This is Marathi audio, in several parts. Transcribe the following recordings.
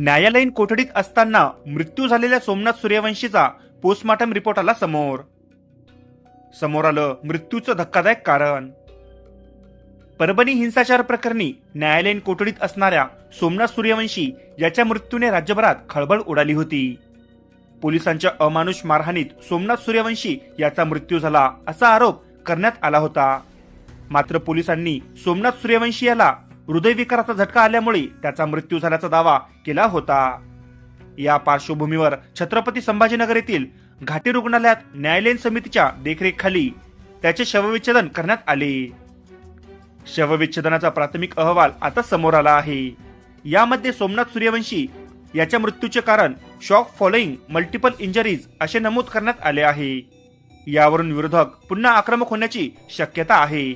न्यायालयीन कोठडीत असताना मृत्यू झालेल्या सोमनाथ सूर्यवंशीचा पोस्टमॉर्टम रिपोर्ट आला समोर. समोर आलं मृत्यूचं धक्कादायक कारण. परभणी हिंसाचार प्रकरणी न्यायालयीन कोठडीत असणाऱ्या सोमनाथ सूर्यवंशी याच्या मृत्यूने राज्यभरात खळबळ उडाली होती. पोलिसांच्या अमानुष मारहाणीत सोमनाथ सूर्यवंशी याचा मृत्यू झाला असा आरोप करण्यात आला होता. मात्र पोलिसांनी सोमनाथ सूर्यवंशी याला हृदयविकाराचा झटका आल्यामुळे त्याचा मृत्यू झाल्याचा दावा केला होता. या पार्श्वभूमीवर छत्रपती संभाजीनगर येथील घाटी रुग्णालयात न्यायालयीन समितीच्या देखरेखीखाली त्याचे शवविच्छेदन करण्यात आले. शवविच्छेदनाचा प्राथमिक अहवाल आता समोर आला आहे. यामध्ये सोमनाथ सूर्यवंशी याच्या मृत्यूचे कारण शॉक फॉलोईंग मल्टिपल इंजरीज असे नमूद करण्यात आले आहे. यावरून विरोधक पुन्हा आक्रमक होण्याची शक्यता आहे.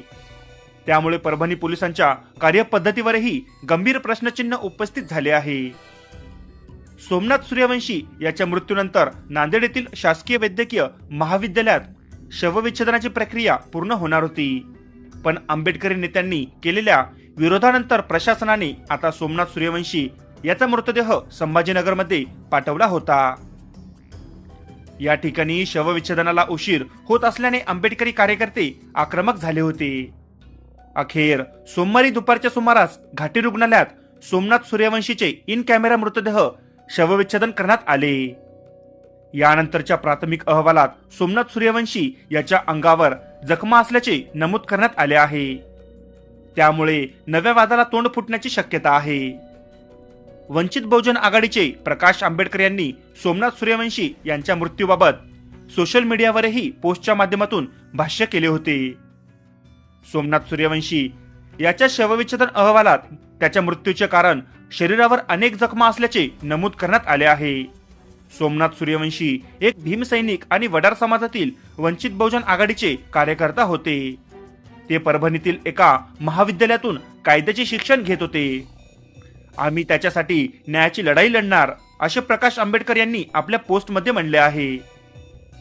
त्यामुळे परभणी पोलिसांच्या कार्यपद्धतीवरही गंभीर प्रश्नचिन्ह उपस्थित झाले आहे. सोमनाथ सूर्यवंशी याच्या मृत्यूनंतर नांदेड येथील शासकीय वैद्यकीय महाविद्यालयात शवविच्छेदनाची प्रक्रिया पूर्ण होणार होती. पण आंबेडकरी नेत्यांनी केलेल्या विरोधानंतर प्रशासनाने आता सोमनाथ सूर्यवंशी याचा मृतदेह संभाजीनगरमध्ये पाठवला होता. या ठिकाणी शवविच्छेदनाला उशीर होत असल्याने आंबेडकरी कार्यकर्ते आक्रमक झाले होते. अखेर सोमवारी दुपारच्या सुमारास घाटी रुग्णालयात सोमनाथ सूर्यवंशीचे इन कॅमेरा मृतदेह शवविच्छेदन करण्यात आले. यानंतरच्या प्राथमिक अहवालात सोमनाथ सूर्यवंशी याच्या अंगावर जखमा असल्याचे नमूद करण्यात आले आहे. त्यामुळे नव्या वादाला तोंड फुटण्याची शक्यता आहे. वंचित बहुजन आघाडीचे प्रकाश आंबेडकर यांनी सोमनाथ सूर्यवंशी यांच्या मृत्यूबाबत सोशल मीडियावरही पोस्टच्या माध्यमातून भाष्य केले होते. सोमनाथ सूर्यवंशी. याच्या शवविच्छेदन अहवालात त्याच्या मृत्यूचे कारण शरीरावर अनेक जखमा असल्याचे नमूद करण्यात आले आहे. सोमनाथ सूर्यवंशी एक भीमसैनिक आणि वडार समाजातील वंचित बहुजन आघाडीचे कार्यकर्ता होते. ते परभणीतील एका महाविद्यालयातून कायद्याचे शिक्षण घेत होते. आम्ही त्याच्यासाठी न्यायाची लढाई लढणार असे प्रकाश आंबेडकर यांनी आपल्या पोस्टमध्ये म्हणले आहे.